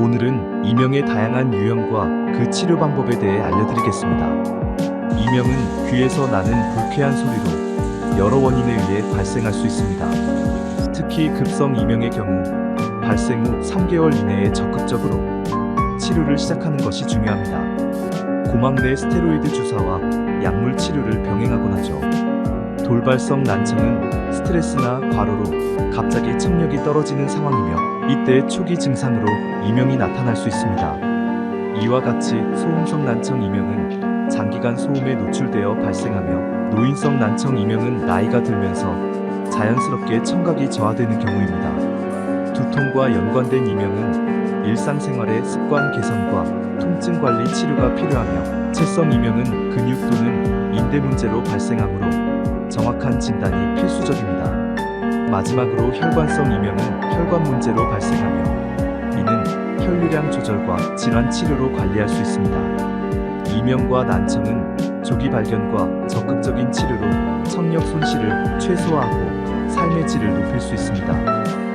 오늘은 이명의 다양한 유형과 그 치료 방법에 대해 알려드리겠습니다. 이명은 귀에서 나는 불쾌한 소리로 여러 원인에 의해 발생할 수 있습니다. 특히 급성 이명의 경우 발생 후 3개월 이내에 적극적으로 치료를 시작하는 것이 중요합니다. 고막 내 스테로이드 주사와 약물 치료를 병행하곤 하죠. 돌발성 난청은 스트레스나 과로로 갑자기 청력이 떨어지는 상황이며 이때 초기 증상으로 이명이 나타날 수 있습니다. 이와 같이 소음성 난청 이명은 장기간 소음에 노출되어 발생하며 노인성 난청 이명은 나이가 들면서 자연스럽게 청각이 저하되는 경우입니다. 두통과 연관된 이명은 일상생활의 습관 개선과 통증 관리 치료가 필요하며 채성 이명은 근육 또는 인대 문제로 발생하므로 정확한 진단이 필수적입니다. 마지막으로 혈관성 이명은 혈관 문제로 발생하며 이는 혈류량 조절과 질환 치료로 관리할 수 있습니다. 이명과 난청은 조기 발견과 적극적인 치료로 청력 손실을 최소화하고 삶의 질을 높일 수 있습니다.